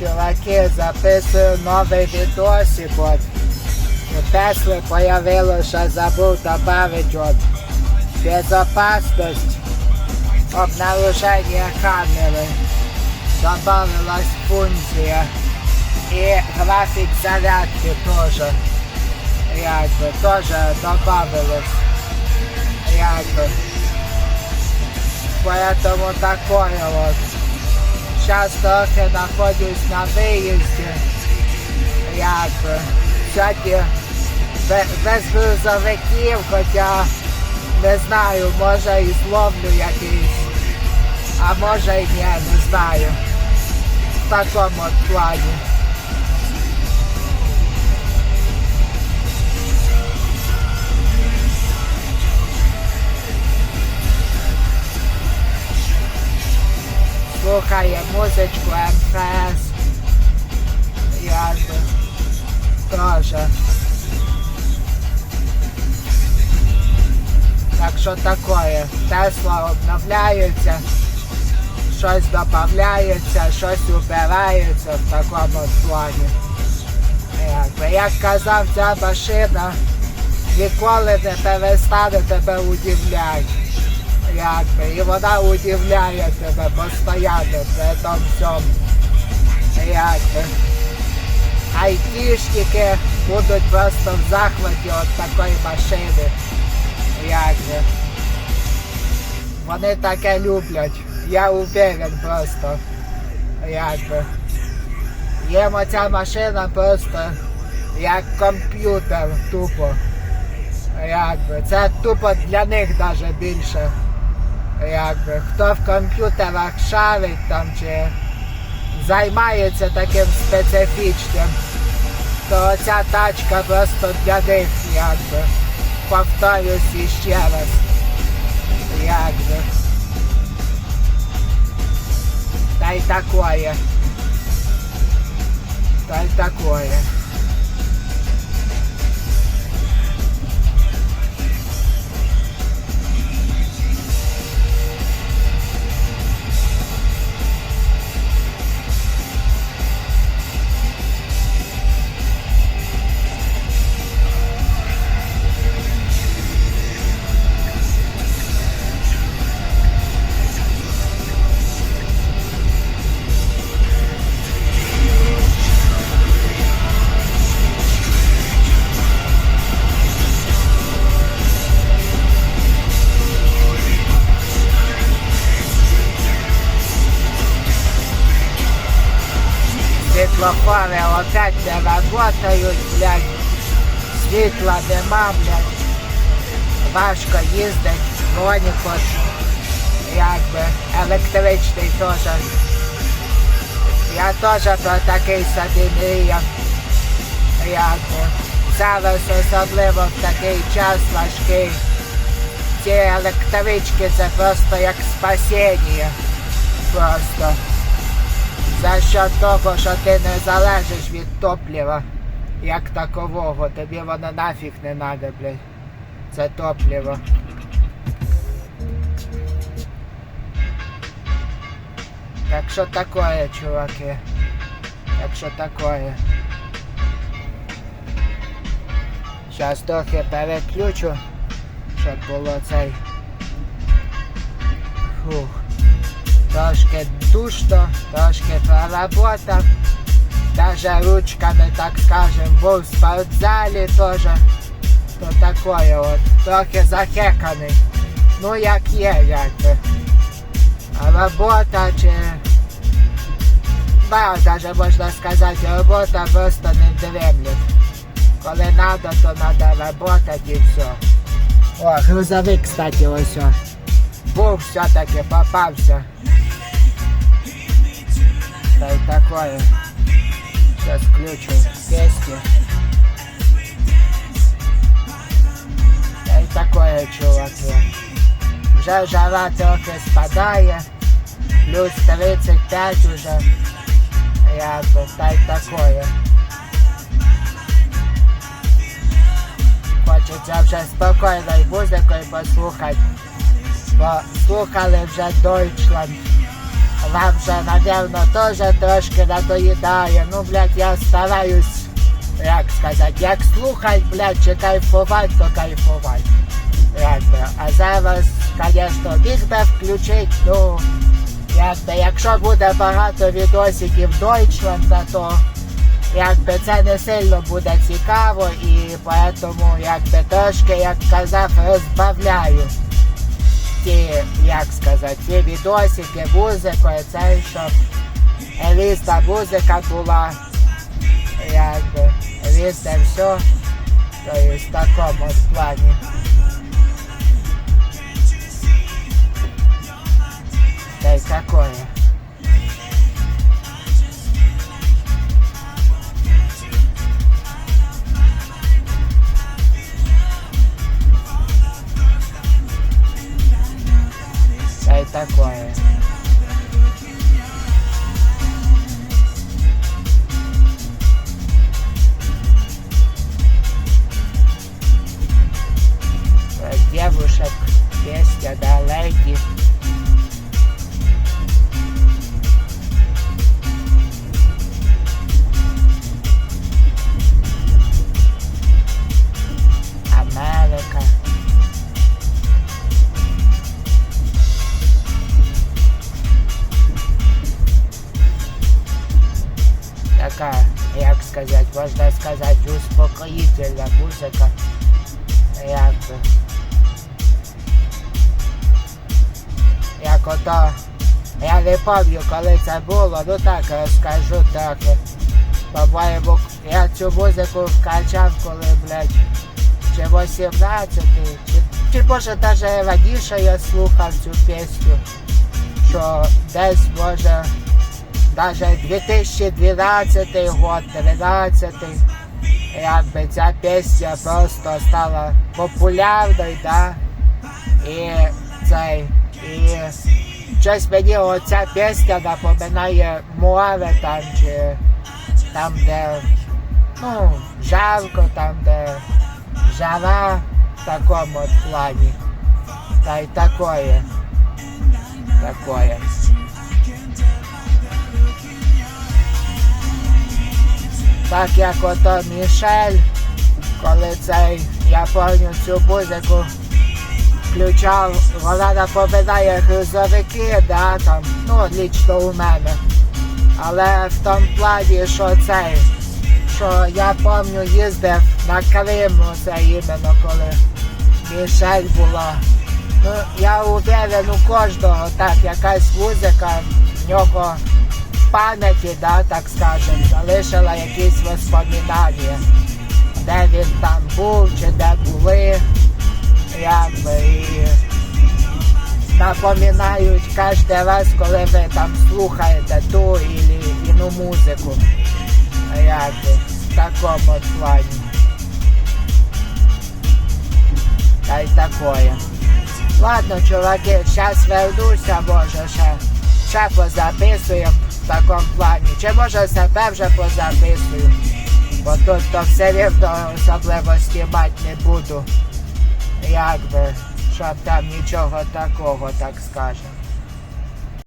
чуваки, записую новий відосик. От. У Тесли появилось, що забув добавить от. Безопасность, обнаружение камеры. Добавилась функция. И график зарядки тоже. Як бы, тоже добавилось. Як бы. Поэтому такое вот. Сейчас трохи нахожусь на виїзді. Як би. Сьогодні бе- без грузовиків, хоча не знаю, може і зловлю якийсь. А може і ні, не знаю. В такому плані. Що таке? Тесла обновляється, щось додається, щось убирається в такому от плані. Якби, як казав, ця машина ніколи не перестане тебе удивляти. Якби, і вона удивляє тебе постійно при тому всьому. Якби. Айтішники будуть просто в захваті від такої машини. Вони таке люблять. Я уверен просто. Якби. Їм оця машина просто як комп'ютер тупо. Якби. Це тупо для них навіть більше. Якби. Хто в комп'ютерах шарить там чи займається таким специфічним, то ця тачка просто для них якби. Повторюсь іще раз. Якби. Та й такое. Та й такое. Світлофори опять не работають, блядь. Світла нема, блядь. Важко їздить, бронікот. Якби електричний теж. Я теж про такий собі мріяв. Якби. Зараз особливо в такий час важкий. Ці електрички це просто як спасіння. Просто. За що того, що ти не залежиш від топлива, як такового, тобі воно нафіг не надо, блядь. Це топливо. Так що такое, чуваки? Так що такое? Зараз трохи переключу, щоб було цей. Фух. Трошки душно, трошки проработав. Даже ручками, так скажем, був в спортзалі теж. То такое от. Трохи захеканий. Ну як є, якби. А робота чи. Да, даже можна сказати, робота просто не дремлет. Коли надо, то надо работать і все. О, грузовик, кстати, ось. Був все-таки попався. Та й такое. Сейчас включу тесте. Та й такое, чуваки. Вже жара трохи спадає. Плюс 35 уже. Якби, та й такое. Хочеться вже спокійною музикою послухати. Бо слухали вже Deutschland вам вже, напевно, теж трошки надоїдає. Ну, блядь, я стараюсь, як сказати, як слухать, блядь, чи кайфувати, то кайфувати. Якби. А зараз, звісно, би включити, ну, якби, якщо буде багато відосиків Deutschland, то якби це не сильно буде цікаво і поэтому якби трошки, як казав, розбавляю ті, як сказати, ті відосики, музику, і це, щоб різна музика була, якби, різне все, то є в такому плані. Та такое. Як сказати, можна сказати, успокоїтельна музика. Як. Як ото. Я не пам'ятаю, коли це було, ну так розкажу трохи. По-моєму, я цю музику вкачав, коли, блядь, чи 18, чи, чи може навіть раніше я слухав цю пісню, що десь може навіть 2012 год, 13 якби ця пісня просто стала популярною, да? І цей, і щось мені оця пісня напоминає море там, чи там, де ну, жарко, там, де жара в такому плані. Та й такое. Такое. Так як ото Мішель, коли цей, я пам'ятаю цю музику включав, вона напоминає грузовики, да, там, ну, лічно у мене. Але в тому плані, що цей, що я пам'ятаю, їздив на Крим, це іменно коли Мішель була. Ну, я уверен у кожного, так, якась музика в нього пам'яті, да, так скажем, залишила якісь воспоминання, де він там був, чи де були, якби, і напоминають кожен раз, коли ви там слухаєте ту или іну музику. Якби, в такому плані. Та й такое. Ладно, чуваки, зараз вернуся, може ще, ще позаписуємо в такому плані. Чи може себе вже позаписую? Бо тут то все рівно особливо знімати не буду. Якби, щоб там нічого такого, так скажемо.